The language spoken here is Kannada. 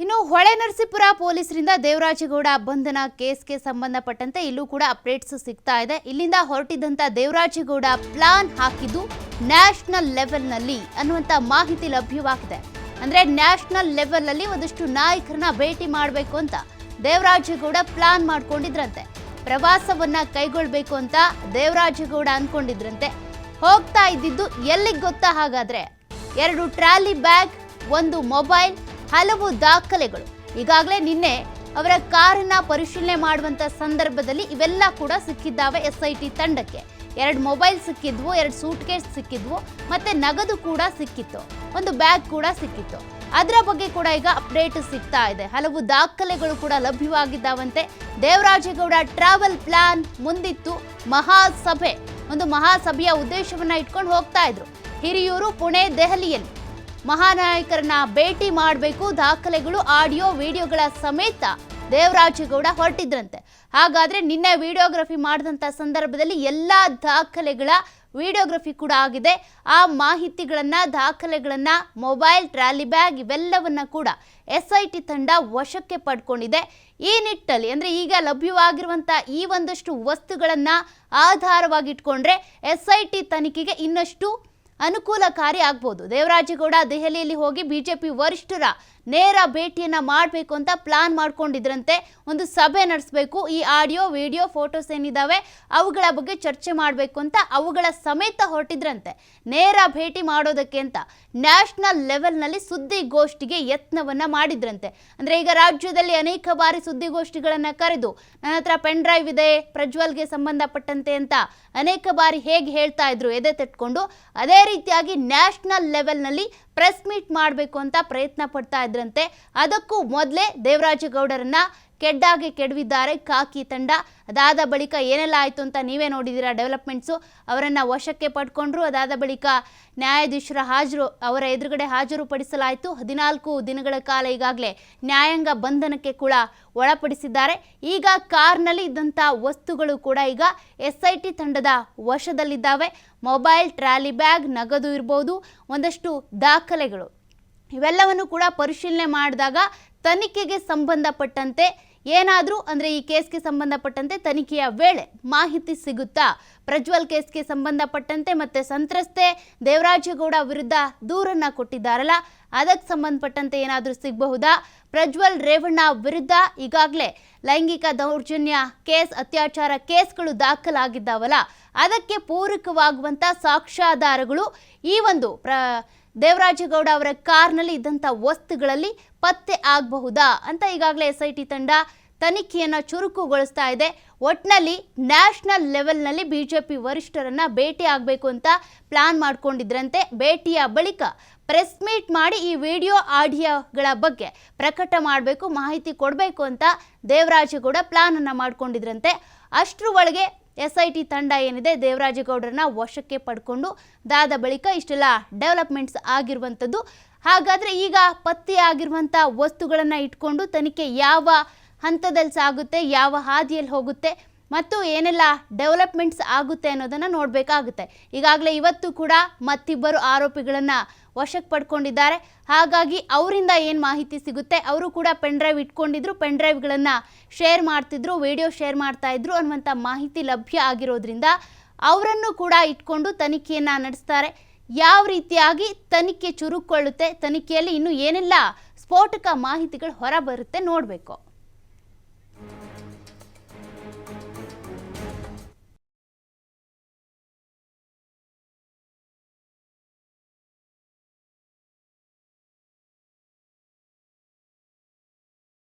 ಇನ್ನು ಹೊಳೆ ನರಸೀಪುರ ಪೊಲೀಸರಿಂದ ದೇವರಾಜೇಗೌಡ ಬಂಧನ ಕೇಸ್ಗೆ ಸಂಬಂಧಪಟ್ಟಂತೆ ಇಲ್ಲೂ ಕೂಡ ಅಪ್ಡೇಟ್ಸ್ ಸಿಗ್ತಾ ಇದೆ. ಇಲ್ಲಿಂದ ಹೊರಟಿದ್ದಂತ ದೇವರಾಜೇಗೌಡ ಪ್ಲಾನ್ ಹಾಕಿದ್ದು ನ್ಯಾಷನಲ್ ಲೆವೆಲ್ನಲ್ಲಿ ಅನ್ನುವಂತ ಮಾಹಿತಿ ಲಭ್ಯವಾಗಿದೆ. ಅಂದ್ರೆ ನ್ಯಾಷನಲ್ ಲೆವೆಲ್ ಅಲ್ಲಿ ಒಂದಷ್ಟು ನಾಯಕರನ್ನ ಭೇಟಿ ಮಾಡಬೇಕು ಅಂತ ದೇವರಾಜೇಗೌಡ ಪ್ಲಾನ್ ಮಾಡ್ಕೊಂಡಿದ್ರಂತೆ. ಪ್ರವಾಸವನ್ನ ಕೈಗೊಳ್ಬೇಕು ಅಂತ ದೇವರಾಜೇಗೌಡ ಅನ್ಕೊಂಡಿದ್ರಂತೆ. ಹೋಗ್ತಾ ಇದ್ದಿದ್ದು ಎಲ್ಲಿಗೆ ಗೊತ್ತಾ ಹಾಗಾದ್ರೆ ಎರಡು ಟ್ರಾಲಿ ಬ್ಯಾಗ್, ಒಂದು ಮೊಬೈಲ್ ಹಲವು ದಾಖಲೆಗಳು. ಈಗಾಗಲೇ ನಿನ್ನೆ ಅವರ ಕಾರನ್ನ ಪರಿಶೀಲನೆ ಮಾಡುವಂತ ಸಂದರ್ಭದಲ್ಲಿ ಇವೆಲ್ಲ ಕೂಡ ಸಿಕ್ಕಿದ್ದಾವೆ ಎಸ್ ಐ ಟಿ ತಂಡಕ್ಕೆ. ಎರಡು ಮೊಬೈಲ್ ಸಿಕ್ಕಿದ್ವು, ಎರಡು ಸೂಟ್ ಕೇಸ್ ಸಿಕ್ಕಿದ್ವು, ಮತ್ತೆ ನಗದು ಕೂಡ ಸಿಕ್ಕಿತ್ತು. ಒಂದು ಬ್ಯಾಗ್ ಕೂಡ ಸಿಕ್ಕಿತ್ತು. ಅದರ ಬಗ್ಗೆ ಕೂಡ ಈಗ ಅಪ್ಡೇಟ್ ಸಿಗ್ತಾ ಇದೆ. ಹಲವು ದಾಖಲೆಗಳು ಕೂಡ ಲಭ್ಯವಾಗಿದ್ದಾವಂತೆ. ದೇವರಾಜೇಗೌಡ ಟ್ರಾವೆಲ್ ಪ್ಲಾನ್ ಮುಂದಿತ್ತು. ಮಹಾಸಭೆ, ಒಂದು ಮಹಾಸಭೆಯ ಉದ್ದೇಶವನ್ನ ಇಟ್ಕೊಂಡು ಹೋಗ್ತಾ ಇದ್ರು. ಹಿರಿಯೂರು, ಪುಣೆ, ದೆಹಲಿಯಲ್ಲಿ. ಮಹಾನಾಯಕರನ್ನ ಭೇಟಿ ಮಾಡಬೇಕು. ದಾಖಲೆಗಳು, ಆಡಿಯೋ, ವಿಡಿಯೋಗಳ ಸಮೇತ ದೇವರಾಜೇಗೌಡ ಹೊರಟಿದ್ರಂತೆ. ಹಾಗಾದ್ರೆ ನಿನ್ನೆ ವಿಡಿಯೋಗ್ರಫಿ ಮಾಡಿದಂಥ ಸಂದರ್ಭದಲ್ಲಿ ಎಲ್ಲ ದಾಖಲೆಗಳ ವಿಡಿಯೋಗ್ರಫಿ ಕೂಡ ಆಗಿದೆ. ಆ ಮಾಹಿತಿಗಳನ್ನು, ದಾಖಲೆಗಳನ್ನ, ಮೊಬೈಲ್, ಟ್ರಾಲಿ ಬ್ಯಾಗ್ ಇವೆಲ್ಲವನ್ನ ಕೂಡ ಎಸ್ ಐ ಟಿ ತಂಡ ವಶಕ್ಕೆ ಪಡ್ಕೊಂಡಿದೆ. ಈ ನಿಟ್ಟಲ್ಲಿ, ಅಂದ್ರೆ ಈಗ ಲಭ್ಯವಾಗಿರುವಂತ ಈ ಒಂದಷ್ಟು ವಸ್ತುಗಳನ್ನ ಆಧಾರವಾಗಿಟ್ಕೊಂಡ್ರೆ ಎಸ್ ಐ ಟಿ ತನಿಖೆಗೆ ಇನ್ನಷ್ಟು ಅನುಕೂಲಕಾರಿ ಆಗ್ಬೋದು. ದೇವರಾಜಗೌಡ ದೆಹಲಿಯಲ್ಲಿ ಹೋಗಿ ಬಿಜೆಪಿ ವರಿಷ್ಠರ ನೇರ ಭೇಟಿಯನ್ನ ಮಾಡಬೇಕು ಅಂತ ಪ್ಲಾನ್ ಮಾಡ್ಕೊಂಡಿದ್ರಂತೆ. ಒಂದು ಸಭೆ ನಡೆಸಬೇಕು. ಈ ಆಡಿಯೋ, ವಿಡಿಯೋ, ಫೋಟೋಸ್ ಏನಿದಾವೆ ಅವುಗಳ ಬಗ್ಗೆ ಚರ್ಚೆ ಮಾಡಬೇಕು ಅಂತ ಅವುಗಳ ಸಮೇತ ಹೊರಟಿದ್ರಂತೆ. ನೇರ ಭೇಟಿ ಮಾಡೋದಕ್ಕೆ ಅಂತ ನ್ಯಾಷನಲ್ ಲೆವೆಲ್ನಲ್ಲಿ ಸುದ್ದಿಗೋಷ್ಠಿಗೆ ಯತ್ನವನ್ನ ಮಾಡಿದ್ರಂತೆ. ಅಂದ್ರೆ ಈಗ ರಾಜ್ಯದಲ್ಲಿ ಅನೇಕ ಬಾರಿ ಸುದ್ದಿಗೋಷ್ಠಿಗಳನ್ನು ಕರೆದು ನನ್ನ ಹತ್ರ ಪೆನ್ ಡ್ರೈವ್ ಇದೆ, ಪ್ರಜ್ವಲ್ಗೆ ಸಂಬಂಧಪಟ್ಟಂತೆ ಅಂತ ಅನೇಕ ಬಾರಿ ಹೇಗೆ ಹೇಳ್ತಾ ಇದ್ರು, ಎದೆ ತಟ್ಕೊಂಡು, ಅದೇ ರೀತಿಯಾಗಿ ನ್ಯಾಷನಲ್ ಲೆವೆಲ್ನಲ್ಲಿ ಪ್ರೆಸ್ ಮೀಟ್ ಮಾಡಬೇಕು ಅಂತ ಪ್ರಯತ್ನ ಪಡ್ತಾ ಇದ್ರಂತೆ. ಅದಕ್ಕೂ ಮೊದಲೇ ದೇವರಾಜೇಗೌಡರನ್ನ ಕೆಡ್ಡಾಗೆ ಕೆಡವಿದ್ದಾರೆ. ಕಾಕಿ ತಂಡ ಅದಾದ ಬಳಿಕ ಏನೆಲ್ಲ ಆಯಿತು ಅಂತ ನೀವೇ ನೋಡಿದ್ದೀರಾ ಡೆವಲಪ್ಮೆಂಟ್ಸು? ಅವರನ್ನು ವಶಕ್ಕೆ ಪಡ್ಕೊಂಡ್ರು, ಅದಾದ ಬಳಿಕ ನ್ಯಾಯಾಧೀಶರ ಹಾಜರು, ಅವರ ಎದುರುಗಡೆ ಹಾಜರುಪಡಿಸಲಾಯಿತು. ಹದಿನಾಲ್ಕು ದಿನಗಳ ಕಾಲ ಈಗಾಗಲೇ ನ್ಯಾಯಾಂಗ ಬಂಧನಕ್ಕೆ ಕೂಡ ಒಳಪಡಿಸಿದ್ದಾರೆ. ಈಗ ಕಾರ್ನಲ್ಲಿ ಇದ್ದಂಥ ವಸ್ತುಗಳು ಕೂಡ ಈಗ ಎಸ್ ಐ ಟಿ ತಂಡದ ವಶದಲ್ಲಿದ್ದಾವೆ. ಮೊಬೈಲ್, ಟ್ರಾಲಿ ಬ್ಯಾಗ್, ನಗದು ಇರ್ಬೋದು, ಒಂದಷ್ಟು ದಾಖಲೆಗಳು. ಇವೆಲ್ಲವನ್ನು ಕೂಡ ಪರಿಶೀಲನೆ ಮಾಡಿದಾಗ ತನಿಖೆಗೆ ಸಂಬಂಧಪಟ್ಟಂತೆ ಏನಾದರೂ ಅಂದರೆ ಈ ಕೇಸ್ಗೆ ಸಂಬಂಧಪಟ್ಟಂತೆ ತನಿಖೆಯ ವೇಳೆ ಮಾಹಿತಿ ಸಿಗುತ್ತಾ? ಪ್ರಜ್ವಲ್ ಕೇಸ್ಗೆ ಸಂಬಂಧಪಟ್ಟಂತೆ ಮತ್ತೆ ಸಂತ್ರಸ್ತೆ ದೇವರಾಜೇಗೌಡ ವಿರುದ್ಧ ದೂರನ್ನ ಕೊಟ್ಟಿದ್ದಾರಲ್ಲ, ಅದಕ್ಕೆ ಸಂಬಂಧಪಟ್ಟಂತೆ ಏನಾದರೂ ಸಿಗಬಹುದಾ? ಪ್ರಜ್ವಲ್ ರೇವಣ್ಣ ವಿರುದ್ಧ ಈಗಾಗಲೇ ಲೈಂಗಿಕ ದೌರ್ಜನ್ಯ ಕೇಸ್, ಅತ್ಯಾಚಾರ ಕೇಸ್ಗಳು ದಾಖಲಾಗಿದ್ದಾವಲ್ಲ, ಅದಕ್ಕೆ ಪೂರಕವಾಗುವಂಥ ಸಾಕ್ಷ್ಯಾಧಾರಗಳು ಈ ಒಂದು ಪ್ರ ದೇವರಾಜೇಗೌಡ ಅವರ ಕಾರ್ನಲ್ಲಿ ಇದ್ದಂಥ ವಸ್ತುಗಳಲ್ಲಿ ಪತ್ತೆ ಆಗಬಹುದಾ ಅಂತ ಈಗಾಗಲೇ ಎಸ್ ಐ ಟಿ ತಂಡ ತನಿಖೆಯನ್ನು ಚುರುಕುಗೊಳಿಸ್ತಾ ಇದೆ. ಒಟ್ನಲ್ಲಿ ನ್ಯಾಷನಲ್ ಲೆವೆಲ್ನಲ್ಲಿ ಬಿಜೆಪಿ ವರಿಷ್ಠರನ್ನ ಭೇಟಿ ಆಗಬೇಕು ಅಂತ ಪ್ಲಾನ್ ಮಾಡ್ಕೊಂಡಿದ್ರಂತೆ. ಭೇಟಿಯ ಬಳಿಕ ಪ್ರೆಸ್ ಮೀಟ್ ಮಾಡಿ ಈ ವಿಡಿಯೋ ಆಡಿಯೋಗಳ ಬಗ್ಗೆ ಪ್ರಕಟ ಮಾಡಬೇಕು, ಮಾಹಿತಿ ಕೊಡಬೇಕು ಅಂತ ದೇವರಾಜೇಗೌಡ ಪ್ಲಾನನ್ನು ಮಾಡಿಕೊಂಡಿದ್ರಂತೆ. ಅಷ್ಟರ ಒಳಗೆ ಎಸ್ ಐ ಟಿ ತಂಡ ಏನಿದೆ ದೇವರಾಜೇಗೌಡರನ್ನ ವಶಕ್ಕೆ ಪಡ್ಕೊಂಡು ದಾದ ಬಳಿಕ ಇಷ್ಟೆಲ್ಲ ಡೆವಲಪ್ಮೆಂಟ್ಸ್ ಆಗಿರುವಂಥದ್ದು. ಹಾಗಾದರೆ ಈಗ ಪತ್ತೆ ಆಗಿರುವಂಥ ವಸ್ತುಗಳನ್ನು ಇಟ್ಕೊಂಡು ತನಿಖೆ ಯಾವ ಹಂತದಲ್ಲಿ ಸಾಗುತ್ತೆ, ಯಾವ ಹಾದಿಯಲ್ಲಿ ಹೋಗುತ್ತೆ ಮತ್ತು ಏನೆಲ್ಲ ಡೆವಲಪ್ಮೆಂಟ್ಸ್ ಆಗುತ್ತೆ ಅನ್ನೋದನ್ನು ನೋಡಬೇಕಾಗುತ್ತೆ. ಈಗಾಗಲೇ ಇವತ್ತು ಕೂಡ ಮತ್ತಿಬ್ಬರು ಆರೋಪಿಗಳನ್ನು ವಶಕ್ಕೆ ಪಡ್ಕೊಂಡಿದ್ದಾರೆ. ಹಾಗಾಗಿ ಅವರಿಂದ ಏನು ಮಾಹಿತಿ ಸಿಗುತ್ತೆ? ಅವರು ಕೂಡ ಪೆನ್ ಡ್ರೈವ್ ಇಟ್ಕೊಂಡಿದ್ರು ಪೆನ್ ಡ್ರೈವ್ಗಳನ್ನು ಶೇರ್ ಮಾಡ್ತಿದ್ರು ವಿಡಿಯೋ ಶೇರ್ ಮಾಡ್ತಾ ಇದ್ರು ಅನ್ನುವಂಥ ಮಾಹಿತಿ ಲಭ್ಯ ಆಗಿರೋದ್ರಿಂದ ಅವರನ್ನು ಕೂಡ ಇಟ್ಕೊಂಡು ತನಿಖೆಯನ್ನು ನಡೆಸ್ತಾರೆ. ಯಾವ ರೀತಿಯಾಗಿ ತನಿಖೆ ಚುರುಕೊಳ್ಳುತ್ತೆ ತನಿಖೆಯಲ್ಲಿ ಇನ್ನು ಏನೆಲ್ಲ ಸ್ಫೋಟಕ ಮಾಹಿತಿಗಳು ಹೊರಬರುತ್ತೆ ನೋಡಬೇಕು.